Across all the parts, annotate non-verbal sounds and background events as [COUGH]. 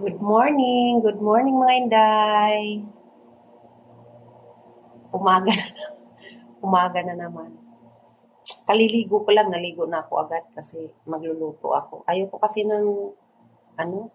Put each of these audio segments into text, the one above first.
Good morning. Good morning mga Inday. Umaga na. [LAUGHS] Umaga na naman. Kaliligo ko lang, naligo na ako agad kasi magluluto ako. Ayoko kasi ng ano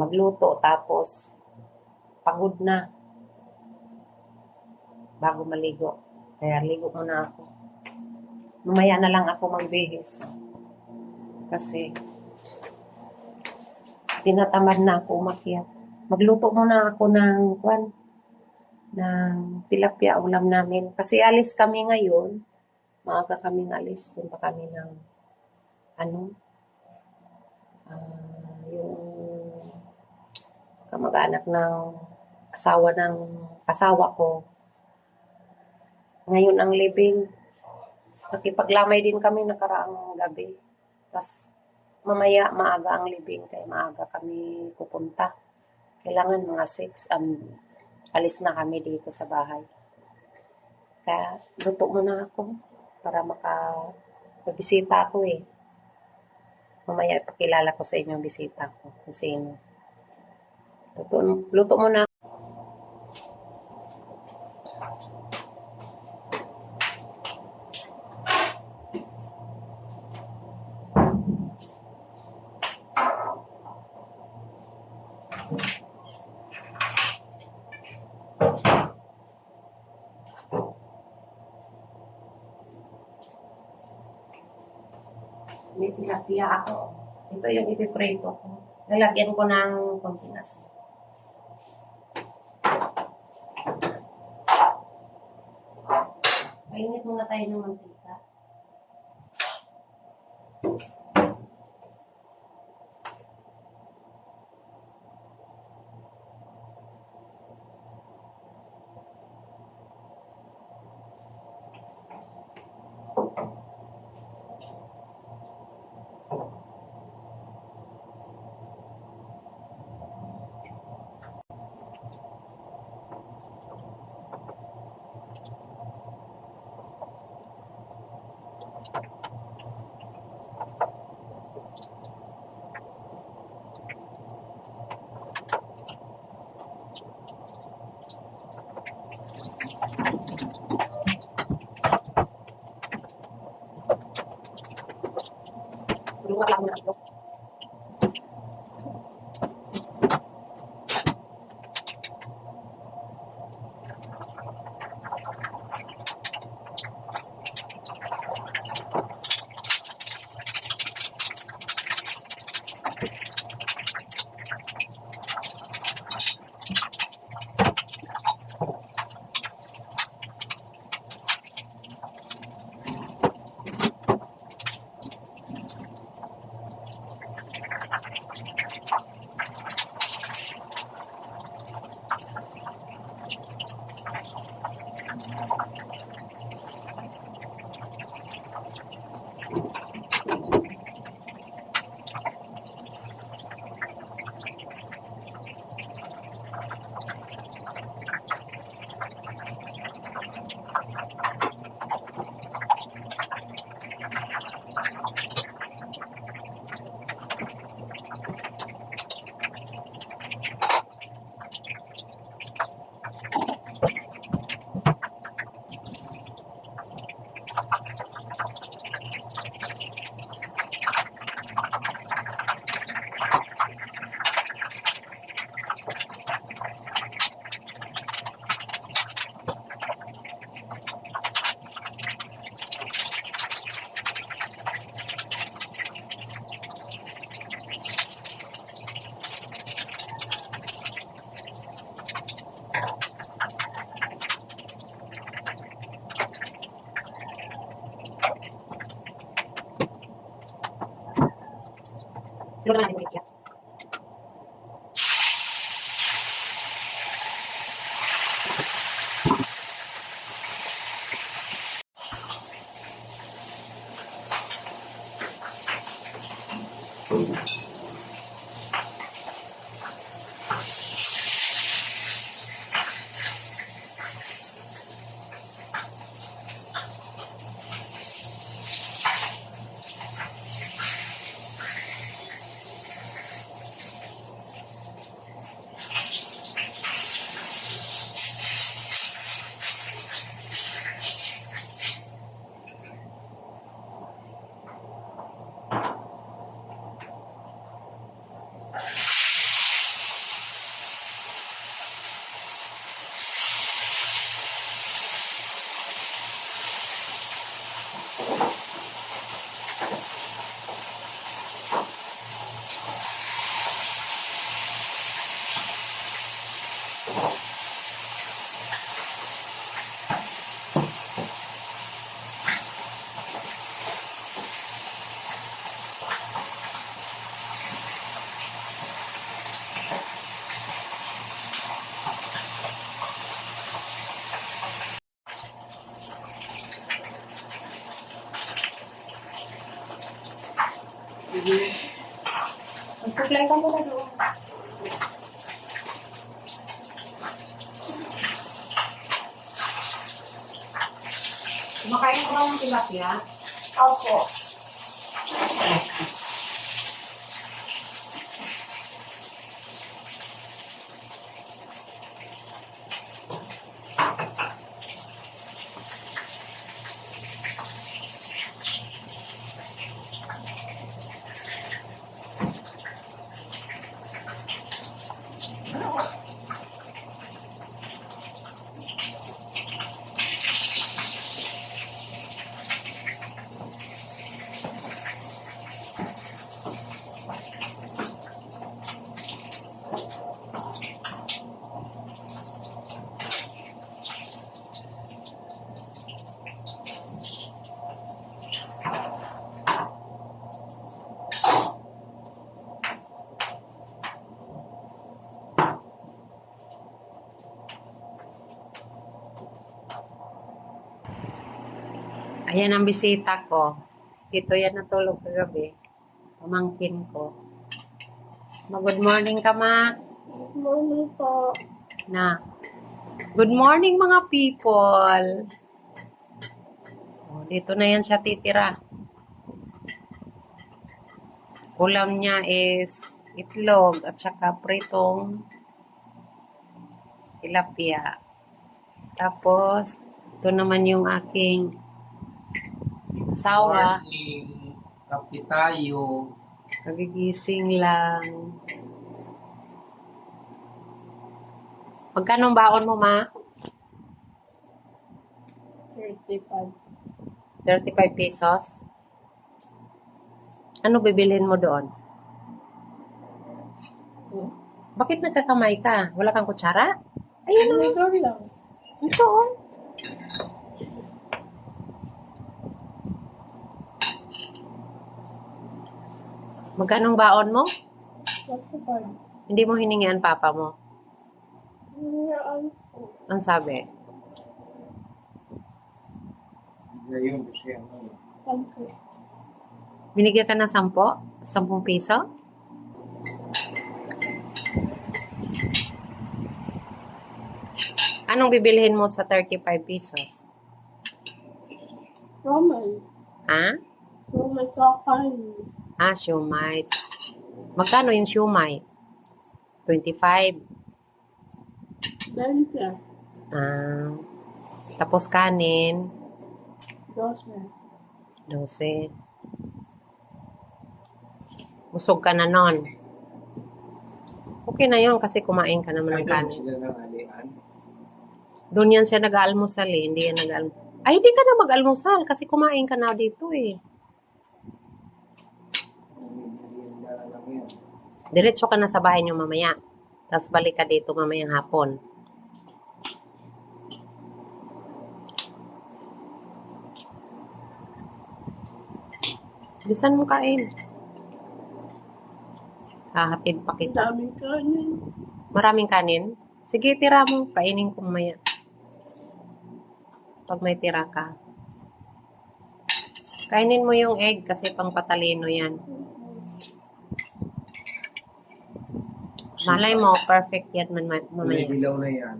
magluto tapos pagod na bago maligo. Kaya ligo muna ako. Mamaya na lang ako magbihis. Kasi tinatamad na ako umakyat. Magluto muna ako ng kwan ng tilapia ulam namin. Kasi alis kami ngayon. Maaga kaming alis. Punta kami ng ano ah, yung kamag-anak ng asawa ng asawa ko. Ngayon ang living. Nakipaglamay din kami nakaraang gabi. Tapos mamaya maaga ang living kaya maaga kami pupunta. Kailangan mga 6 um, alis na kami dito sa bahay. Kaya luto muna ako para maka bisita ako eh. Mamaya ipakilala ko sa inyo ang bisita ko kung sino. Luto, luto muna. May tilapia ako. Ito yung ipiprito ko. Lalagyan ko ng konting asin. Kumakain ko ba ng tilapia? Opo. Ayan ang bisita ko. Dito yan natulog kagabi. Pamangkin ko. Ma-good morning ka, ma. Morning po. Na. Good morning, mga people. Oh, dito na yan siya titira. Ulam niya is itlog at saka pritong tilapia. Tapos, ito naman yung aking asawa. Morning, kape tayo. Nagigising lang. Magkano baon mo, ma? 35. 35 pesos? Ano bibilhin mo doon? Hmm? Bakit nagkakamay ka? Wala kang kutsara? Ayun o. Ito lang. Ito oh. Magkano baon mo? 35. Hindi mo hiningi ang papa mo. Ang sabi? Ngayon, kasi ano, Sampo. Binigyan ka ng 10? 10 piso? Anong bibilhin mo sa 35 pesos? Roman. Ha? Roman sa kanin. Ah, siumay. Magkano yung siumay? 25. 20. Ah. Tapos kanin, 12. 12. Busog ka na nun. Okay na yun kasi kumain ka naman ng kanin. alian. Doon yan siya nag-almusal eh. Hindi yan nag-almusal. Ay, hindi ka na mag-almusal kasi kumain ka na dito eh. Merienda lang yan. Diretso ka na sa bahay niyo mamaya. Tapos balik ka dito mamayang hapon. Bisan mo kain. Hahatid pa kita. daming kanin. Maraming kanin? Sige, tira mo. Kainin ko mamaya. Pag may tira ka. Kainin mo yung egg kasi pang patalino yan. Malay mo, perfect yan man ma- May mamaya. dilaw na yan.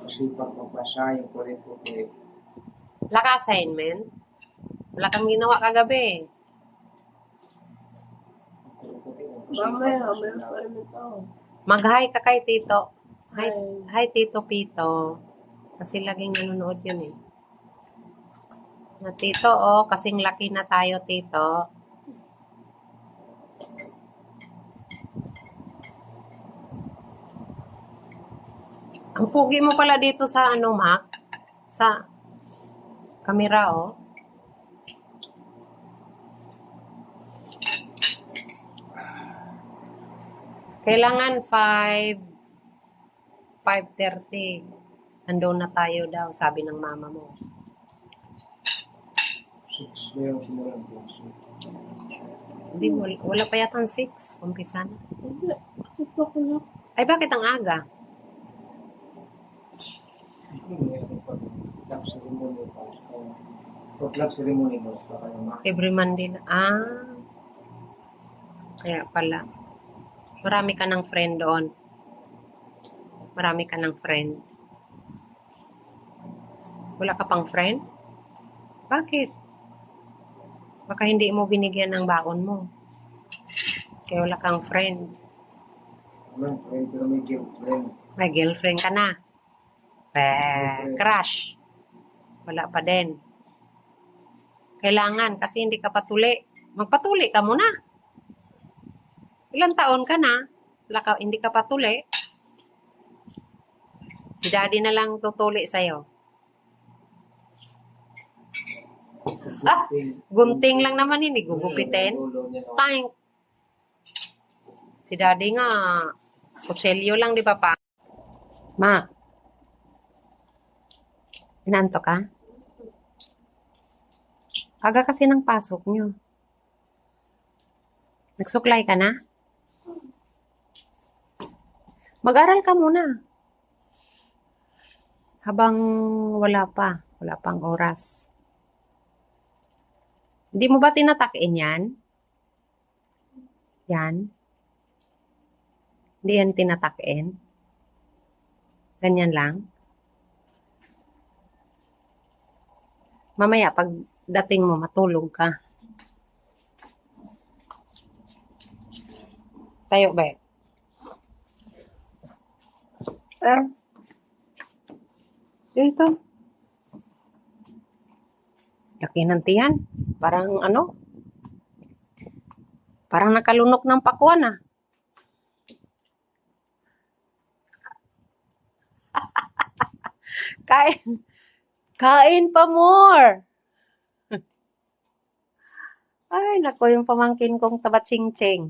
Kasi pag mapasa yung kulay puti, Wala ka assignment? Wala kang ginawa kagabi. Mamaya, may assignment ako. Mag-hi ka kay Tito. Hi, Hi. hi Tito Pito. Kasi laging nanonood yun eh. Na Tito, oh, kasing laki na tayo, Tito. Ang pugi mo pala dito sa ano, Mac? Sa kamera, oh. Kailangan 5 5.30. Andun na tayo daw, sabi ng mama mo. Six na yung simulan ko. Hindi, wala, wala pa yata 6. Umpisa na. Hindi. Na. Ay, bakit ang aga? Ano yung pag potluck ceremony pa. Kaya, potluck ceremony mo pa. Every Monday na. Ah. Kaya pala. Marami ka ng friend doon. Marami ka ng friend. Wala ka pang friend? Bakit? Baka hindi mo binigyan ng baon mo. Kaya wala kang friend. Ano, friend, pero may girlfriend. May girlfriend ka na. Eh, crush. Wala pa din. Kailangan kasi hindi ka patuli. Magpatuli ka muna. Ilang taon ka na? Wala ka, hindi ka patuli. Si daddy na lang tutuli sa'yo. Ah! Gunting lang naman gugupitin. Ulo niya, no? Tank. Si daddy nga, kutselyo lang, di ba pa? Ma. Inanto ka? Aga kasi ng pasok nyo. Nagsuklay ka na? Mag-aral ka muna. Habang wala pa, wala pang oras. Hindi mo ba tinatakin yan? Yan. Hindi yan tinatakin. Ganyan lang. Mamaya, pag dating mo, matulog ka. Tayo ba? Eh. Dito. Laki ng tiyan. Parang ano? Parang nakalunok ng pakwan ah. [LAUGHS] Kain. Kain pa more. [LAUGHS] Ay, nako, yung pamangkin kong tabatsing-tsing.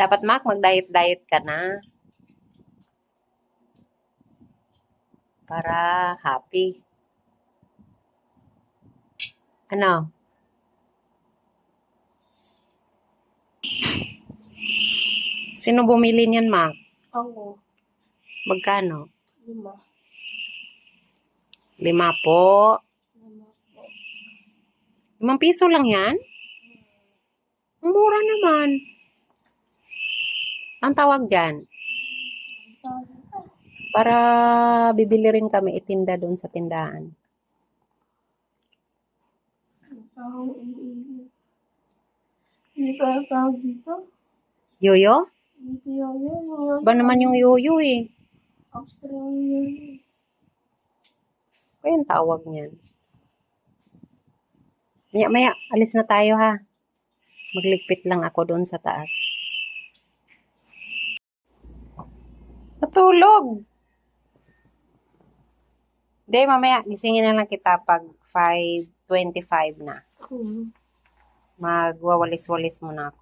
Dapat, Mac, mag-diet-diet ka na. Para happy. Ano? Sino bumili niyan, Mac? Ako. Magkano? Lima. Lima po. Lima po. Limang piso lang yan? Ang mura naman. Ang tawag dyan, para bibili rin kami itinda doon sa tindahan. Ang tawag iniihi. Hindi ka tawag dito. Yoyo? Dito yun. Yung Ba naman yung yoyo eh? Australian. Kaya yung tawag niyan. Maya, maya, alis na tayo ha. Magligpit lang ako doon sa taas. Natulog! Hindi, mamaya, gisingin na lang kita pag 5.25 na. Hmm. Magwawalis-walis muna ako.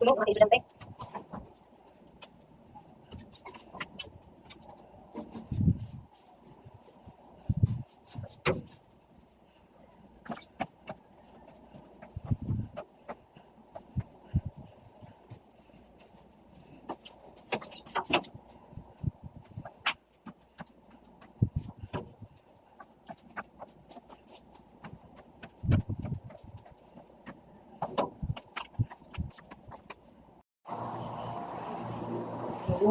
Tulog mga estudyante.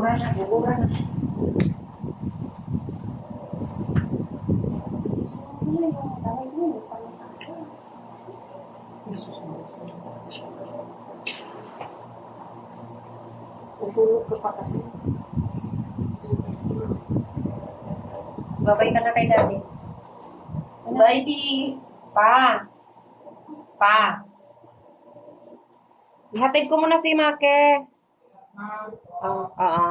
Bubura na, bubura na. Uhulog ka pa kasi. Babay ka na kay daddy. Bye, B. Pa. Pa. Ihatid ko muna si Make. Oo, oo.